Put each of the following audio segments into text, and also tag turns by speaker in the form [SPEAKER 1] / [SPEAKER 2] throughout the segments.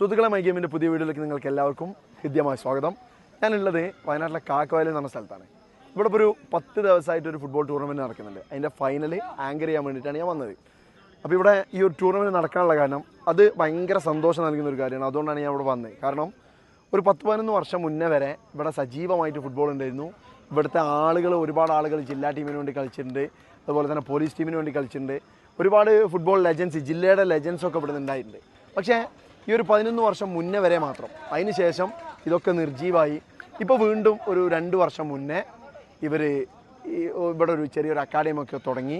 [SPEAKER 1] സുഹൃത്തുക്കളെ മൈ ഗെയിമിന്റെ പുതിയ വീഡിയോയിലേക്ക് നിങ്ങൾക്ക് എല്ലാവർക്കും ഹൃദ്യമായ സ്വാഗതം. ഞാനുള്ളത് വയനാട്ടിലെ കാക്കവയൽ എന്ന് പറഞ്ഞ സ്ഥലത്താണ്. ഇവിടെ ഒരു പത്ത് ദിവസമായിട്ട് ഒരു ഫുട്ബോൾ ടൂർണമെന്റ് നടക്കുന്നുണ്ട്. അതിന്റെ ഫൈനൽ ആങ്കർ ചെയ്യാൻ വേണ്ടിയിട്ടാണ് ഞാൻ വന്നത്. അപ്പോൾ ഇവിടെ ഈ ഒരു ടൂർണമെന്റ് നടക്കാനുള്ള കാരണം അത് ഭയങ്കര സന്തോഷം നൽകുന്ന ഒരു കാര്യമാണ്. അതുകൊണ്ടാണ് ഞാൻ ഇവിടെ വന്നത്. കാരണം ഒരു പത്ത് പതിനൊന്ന് വർഷം മുന്നേ വരെ ഇവിടെ സജീവമായിട്ട് ഫുട്ബോൾ ഉണ്ടായിരുന്നു. ഇവിടുത്തെ ആളുകൾ ഒരുപാട് ആളുകൾ ജില്ലാ ടീമിന് വേണ്ടി കളിച്ചിട്ടുണ്ട്. അതുപോലെ തന്നെ പോലീസ് ടീമിന് വേണ്ടി കളിച്ചിട്ടുണ്ട്. ഒരുപാട് ഫുട്ബോൾ ലെജൻസ് ജില്ലയുടെ ലെജൻസൊക്കെ ഇവിടെ ഉണ്ടായിട്ടുണ്ട്. പക്ഷേ ഈ ഒരു പതിനൊന്ന് വർഷം മുന്നേ വരെ മാത്രം. അതിന് ശേഷം ഇതൊക്കെ നിർജീവായി ഇപ്പോൾ വീണ്ടും ഒരു രണ്ട് വർഷം മുന്നേ ഇവർ ഇവിടെ ഒരു ചെറിയൊരു അക്കാഡമി ഒക്കെ തുടങ്ങി.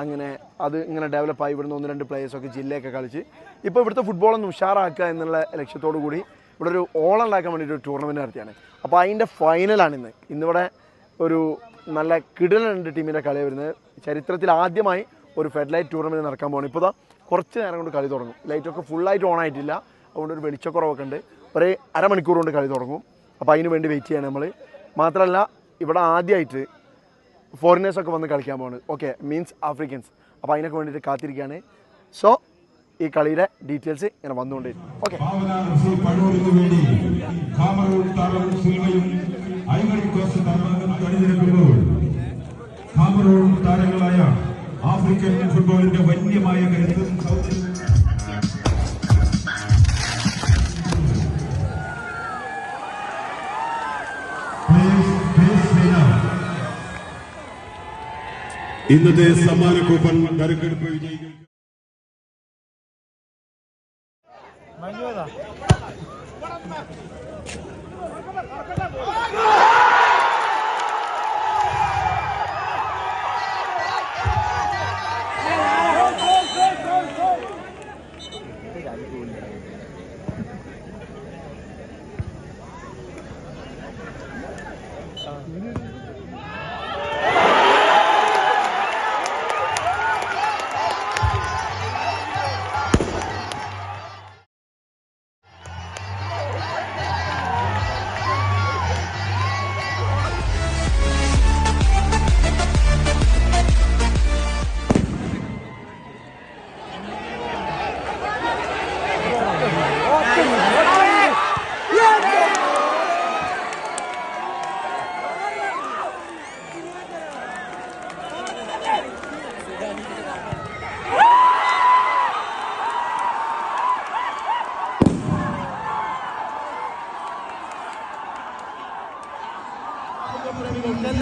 [SPEAKER 1] അങ്ങനെ അത് ഇങ്ങനെ ഡെവലപ്പായി ഇവിടുന്ന് ഒന്ന് രണ്ട് പ്ലേയേഴ്സൊക്കെ ജില്ലയൊക്കെ കളിച്ച്. ഇപ്പോൾ ഇവിടുത്തെ ഫുട്ബോളൊന്ന് ഉഷാറാക്കുക എന്നുള്ള ലക്ഷ്യത്തോടു കൂടി ഇവിടെ ഒരു ഓൾ ഉണ്ടാക്കാൻ വേണ്ടിയിട്ട് ഒരു ടൂർണമെന്റ് നടത്തിയാണ്. അപ്പോൾ അതിന്റെ ഫൈനലാണ് ഇന്ന്. ഇന്നിവിടെ ഒരു നല്ല കിടിലുണ്ട് ടീമിന്റെ കളി വരുന്നത്. ചരിത്രത്തിൽ ആദ്യമായി ഒരു ഫെഡ്ലൈറ്റ് ടൂർണമെന്റ് നടക്കാൻ പോകണം ഇപ്പോൾ കുറച്ച് നേരം കൊണ്ട് കളി തുടങ്ങും. ലൈറ്റൊക്കെ ഫുള്ളായിട്ട് ഓൺ ആയിട്ടില്ല. അതുകൊണ്ട് ഒരു വെളിച്ചക്കുറവൊക്കെ ഉണ്ട്. ഒരു അരമണിക്കൂർ കൊണ്ട് കളി തുടങ്ങും. അപ്പോൾ അതിന് വേണ്ടി വെയിറ്റ് ചെയ്യണം നമ്മൾ മാത്രമല്ല ഇവിടെ ആദ്യമായിട്ട് ഫോറിനേഴ്സൊക്കെ വന്ന് കളിക്കാൻ പോകുന്നത് ഓക്കെ മീൻസ് ആഫ്രിക്കൻസ് അപ്പോൾ അതിനൊക്കെ വേണ്ടിയിട്ട് കാത്തിരിക്കുകയാണ്. സോ ഈ കളിയുടെ ഡീറ്റെയിൽസ് ഇങ്ങനെ വന്നുകൊണ്ടിരിക്കും ഓക്കെ
[SPEAKER 2] താരങ്ങളായ ആഫ്രിക്കൻ ഫുട്ബോളിന്റെ വന്യമായ കരുത്തും. ഇന്നത്തെ സമ്മാന കൂപ്പൺ കരുക്കെടുപ്പ് വിജയികൾ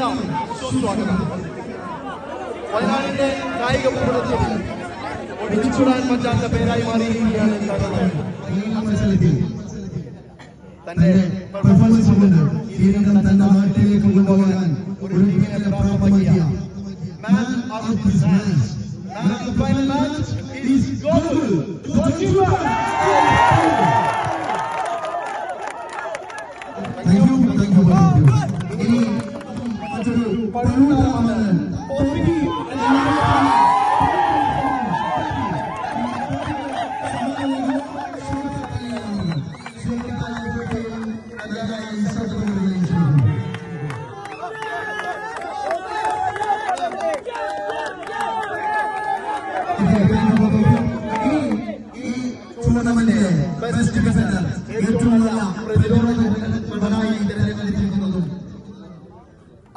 [SPEAKER 1] പ്രേമികൾക്കെല്ലാം സുസ്വാഗതം വയനാടിന്റെ കായിക ഭൂപടത്തിൽ ഒഴിച്ചുകൂടാൻ പറ്റാത്ത പേരായി മാറിയിരിക്കുകയാണ് തന്റെ
[SPEAKER 3] പെർഫോമൻസ് കൊണ്ട് ഈ തന്റെ നാട്ടിലേക്ക് കൊണ്ടുപോകാൻ ഒരു പ്രാപ്തമാക്കിയ
[SPEAKER 1] man of the match of the final match is Gokul
[SPEAKER 3] മറ്റൊരു പഴുതാറാണ് ഈ ടൂർണമെന്റിലെ best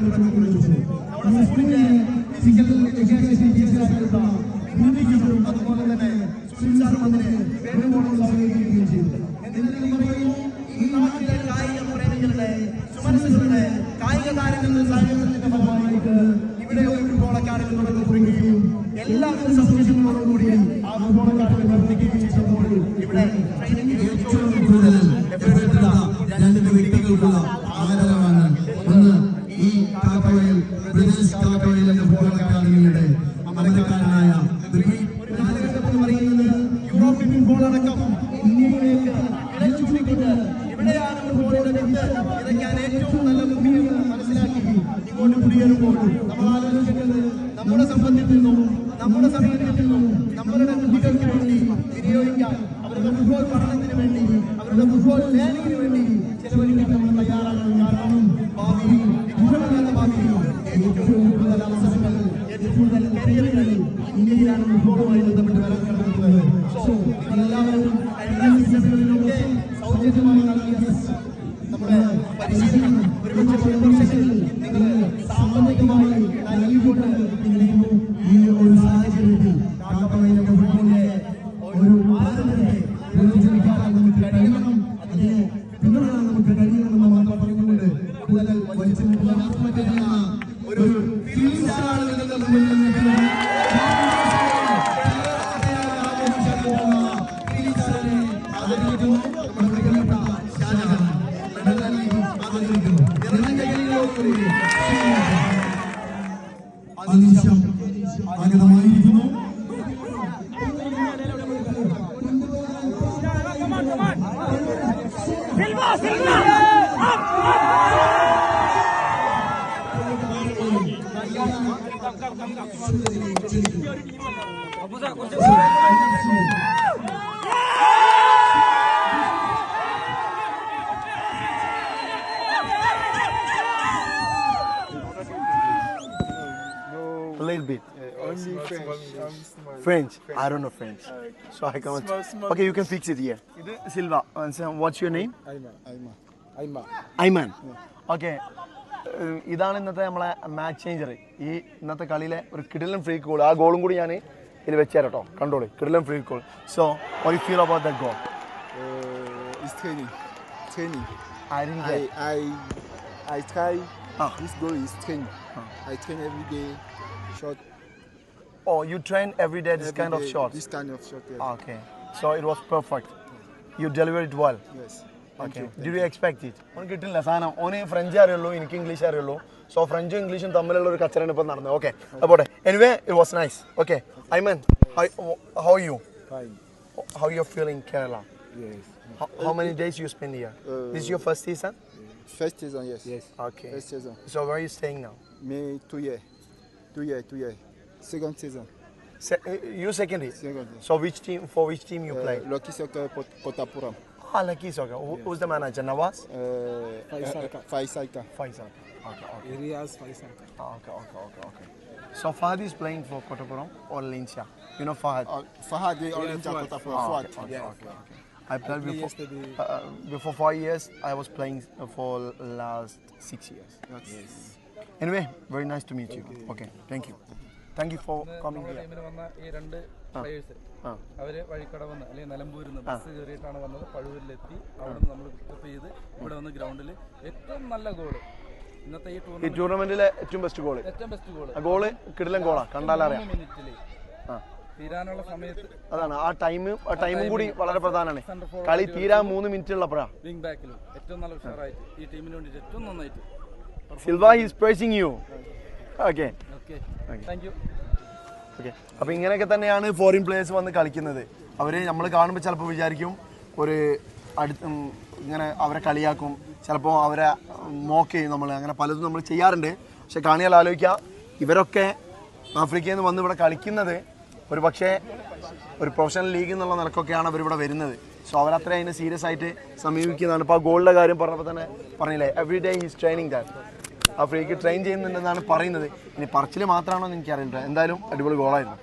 [SPEAKER 3] തുടക്കം കുറിച്ചു നമ്മുടെ സ്കൂളിലെ ഫിസിക്കൽ എഡ്യൂക്കേഷൻ ടീച്ചറായിട്ടുള്ള ഭൂമിക്കും അതുപോലെ തന്നെ സുനിൽ അതിനെ വേണ്ടുവോളം സഹകരിക്കുകയും ചെയ്തു എന്തിനു പറയുന്നു ഈ നാട്ടിലെ പ്രേമികളുടെ സുമനസ്സുകളുടെ കായിക താരങ്ങളുടെ ഇവിടെ ഒരു ഫുട്ബോളക്കാരൻ തുടക്കം കുറിക്കുകയും എല്ലാവരും സന്തോഷങ്ങളോടുകൂടി ആ ഫുട്ബോളക്കാരനെ പ്രവർത്തിക്കുകയും ചെയ്തപ്പോൾ ഇവിടെ ട്രെയിനിങ് ഏറ്റവും കാലഘട്ടത്തിൽ പറയുന്നത് യൂറോപ്യൻ ഫുട്ബോൾ അടക്കം ഇന്ത്യയിലേക്ക് ഇടച്ചുപിടിക്കുന്നത് ഇവിടെയാണ് ഫുട്ബോളിന്റെ വിത്ത്. ഇതൊക്കെയാണ് ഏറ്റവും നല്ല ഭൂമിയെന്ന് മനസ്സിലാക്കി ഇങ്ങോട്ട് കുടിയേറുമ്പോൾ നമ്മൾ ആലോചിക്കുന്നത് നമ്മുടെ സമ്പത്തിൽ നിന്നും നമ്മുടെ സമയത്തിൽ നിന്നും നമ്മളുടെ കുട്ടികൾക്ക് വേണ്ടി വിനിയോഗിക്കാൻ അവരുടെ ഫുട്ബോൾ പഠനത്തിന് വേണ്ടി അവരുടെ ഫുട്ബോൾ ലേണിങ്ങിന് വേണ്ടി ചെലവഴിക്കാൻ നമ്മൾ തയ്യാറാകണം കാരണം ഭാവി ദൂരമല്ലാത്ത ഭാവി ഏറ്റവും കൂടുതൽ അവസരങ്ങൾ ഏറ്റവും കൂടുതൽ കരിയറുകളിൽ ഇന്ത്യയിലാണ് ഫുട്ബോളുമായി ബന്ധപ്പെട്ട് വരാൻ കിടക്കുന്നത് സോ എല്ലാവരും സൗജന്യമായി നൽകിയ നമ്മുടെ പരിശീലനം പല വർഷങ്ങളിൽ നിങ്ങൾ സാമ്പത്തികമായി നൽകിക്കൊണ്ട് ഇന്നു ഈ ഒരു സാഹചര്യത്തിൽ കാക്കവയിലെ ഫുട്ബോളിലെ ഒരു പാരമ്പര്യത്തെ പുനരുജ്ജീവിക്കാൻ നമുക്ക് കഴിയണം അതിനെ പിന്തുടരാൻ നമുക്ക് കഴിയണമെന്ന് മാത്രം പറഞ്ഞുകൊണ്ട് കൂടുതൽ വലിച്ചു നീട്ടുന്ന ഒരു ഫിലിം സ്റ്റാറാണ് നിങ്ങളുടെ മുമ്പിൽ
[SPEAKER 4] Um, small.
[SPEAKER 1] French. I don't know French. So I can't.
[SPEAKER 4] Small, small.
[SPEAKER 1] Okay, you can fix it here. ഇത് Silva. What's your name?
[SPEAKER 4] Ayman. Ayman. Ayman.
[SPEAKER 1] Ayman. Okay. ഇതാണ് ഇന്നത്തെ നമ്മളെ മാച്ച് ചേഞ്ചർ ഈ ഇന്നത്തെ കളിയിലെ ഒരു കിടിലൻ ഫ്രീ കോൾ ആ ഗോളും കൂടി ഞാൻ ഇതിൽ വെച്ചുതരാം കേട്ടോ കണ്ടോളൂ കിടിലൻ free call so why feel about the goal
[SPEAKER 4] Uh, training. Training.
[SPEAKER 1] I
[SPEAKER 4] I, I, I try.
[SPEAKER 1] Ah.
[SPEAKER 4] This goal is training. I train every day. Shot.
[SPEAKER 1] Oh you train every day this
[SPEAKER 4] every
[SPEAKER 1] kind of
[SPEAKER 4] day,
[SPEAKER 1] shots
[SPEAKER 4] This kind of shot. Yes.
[SPEAKER 1] Okay so it was perfect you deliver it well
[SPEAKER 4] Yes. Thank
[SPEAKER 1] okay
[SPEAKER 4] you.
[SPEAKER 1] Do you expect it ഓന് കിട്ടില്ല സാധനം ഓന് French അറിയുള്ളൂ എനിക്ക് English അറിയുള്ളൂ so ഫ്രഞ്ചും ഇംഗ്ലീഷും തമ്മിലുള്ള ഒരു കച്ചറാണ് ഇപ്പം നടന്നത് okay അപ്പോട്ടെ anyway it was nice okay I mean how you
[SPEAKER 4] Fine.
[SPEAKER 1] how you're feeling Kerala?
[SPEAKER 4] Yes.
[SPEAKER 1] How, how many days you spend here? this is your first season?
[SPEAKER 4] First season, yes. Yes.
[SPEAKER 1] Okay.
[SPEAKER 4] First season.
[SPEAKER 1] So where are you staying now?
[SPEAKER 4] Me two year. Two year. Two year. Second season.
[SPEAKER 1] Se- uh, you second year.
[SPEAKER 4] Second year.
[SPEAKER 1] So which team? For which team you
[SPEAKER 4] Uh,
[SPEAKER 1] play?
[SPEAKER 4] Lucky Soccer Pot- Kotapuram.
[SPEAKER 1] Ah, Lucky Soccer. Who, Who's the manager? Nawaz?
[SPEAKER 4] Uh,
[SPEAKER 5] Faisal
[SPEAKER 4] uh, Faisal Khan.
[SPEAKER 1] Okay, okay.
[SPEAKER 5] Riaz Faisal.
[SPEAKER 1] Ah, okay, okay, okay, okay. So Fahad is playing for Kottapuram or Linsha? You know Fahad?
[SPEAKER 4] Uh, Fahad, the orange
[SPEAKER 5] Fuad.
[SPEAKER 4] Kotapuram.
[SPEAKER 1] Ah,
[SPEAKER 4] Fuad.
[SPEAKER 1] okay, okay, okay, okay. I played
[SPEAKER 5] Play
[SPEAKER 1] before.
[SPEAKER 5] yesterday.
[SPEAKER 1] Uh, uh, before five years, I was playing uh, for last six years.
[SPEAKER 4] Yes.
[SPEAKER 1] Anyway, very nice to meet you. Okay, thank you. Thank you for coming.
[SPEAKER 5] ടീമിൽ വന്ന ഈ രണ്ട് players. അവർ വഴിക്കടവന്ന് അല്ലെങ്കിൽ നിലമ്പൂരിൽ നിന്ന് bus കയറിയിട്ടാണ് വന്നത്. പഴുവൂരിലെത്തി. അവിടെ നിന്ന് നമ്മൾ പിക്കപ്പ് ചെയ്ത് ഇവിടെ വന്ന് ഗ്രൗണ്ടിൽ ഏറ്റവും നല്ല ഗോൾ ഇന്നത്തെ ഈ
[SPEAKER 1] ടൂർണമെന്റിലെ ഏറ്റവും ബെസ്റ്റ് ഗോൾ
[SPEAKER 5] ഏറ്റവും ബെസ്റ്റ്
[SPEAKER 1] ആ ഗോൾ കിടിലൻ ഗോളാ കണ്ടാലറിയാം മിനിറ്റിൽ
[SPEAKER 5] തീരാനുള്ള സമയത്ത്
[SPEAKER 1] അതാണ്. ആ ടൈം ആ ടൈമും കൂടി വളരെ പ്രധാനമാണ് കളി തീരാൻ മൂന്ന് മിനിറ്റ് ഉള്ളപ്പോഴാണ്
[SPEAKER 5] വിങ് ബാക്കിൽ ഏറ്റവും നല്ല ഉഷാറായിട്ട് ഈ ടീമിന് വേണ്ടിയിട്ട് ഏറ്റവും നന്നായിട്ട്
[SPEAKER 1] Silva is
[SPEAKER 5] praising you okay
[SPEAKER 1] okay അപ്പോൾ ഇങ്ങനെയൊക്കെ തന്നെയാണ് ഫോറിൻ പ്ലേയേഴ്സ് വന്ന് കളിക്കുന്നത്. അവർ നമ്മൾ കാണുമ്പോൾ ചിലപ്പോൾ വിചാരിക്കും ഒരു അടുത്ത് ഇങ്ങനെ അവരെ കളിയാക്കും. ചിലപ്പോൾ അവരെ മോക്ക് ചെയ്യും നമ്മൾ അങ്ങനെ പലതും നമ്മൾ ചെയ്യാറുണ്ട്. പക്ഷെ കാണിയാൽ ആലോചിക്കുക ഇവരൊക്കെ ആഫ്രിക്കയിൽ നിന്ന് വന്ന് ഇവിടെ കളിക്കുന്നത് ഒരു പക്ഷേ ഒരു പ്രൊഫഷണൽ ലീഗ് എന്നുള്ള നിലക്കൊക്കെയാണ് അവരിവിടെ വരുന്നത്. സോ അവരത്ര അതിനെ സീരിയസ് ആയിട്ട് സമീപിക്കുന്നതാണ്. ഇപ്പോൾ ആ ഗോളിന്റെ കാര്യം പറഞ്ഞപ്പോൾ തന്നെ പറഞ്ഞില്ലേ every day he's training that ആ ട്രെയിൻ ചെയ്യുന്നുണ്ടെന്നാണ് പറയുന്നത്. ഇനി പറച്ചിൽ മാത്രമാണോ എന്ന് എനിക്കറിയില്ല. എന്തായാലും അടിപൊളി ഗോളായിരുന്നു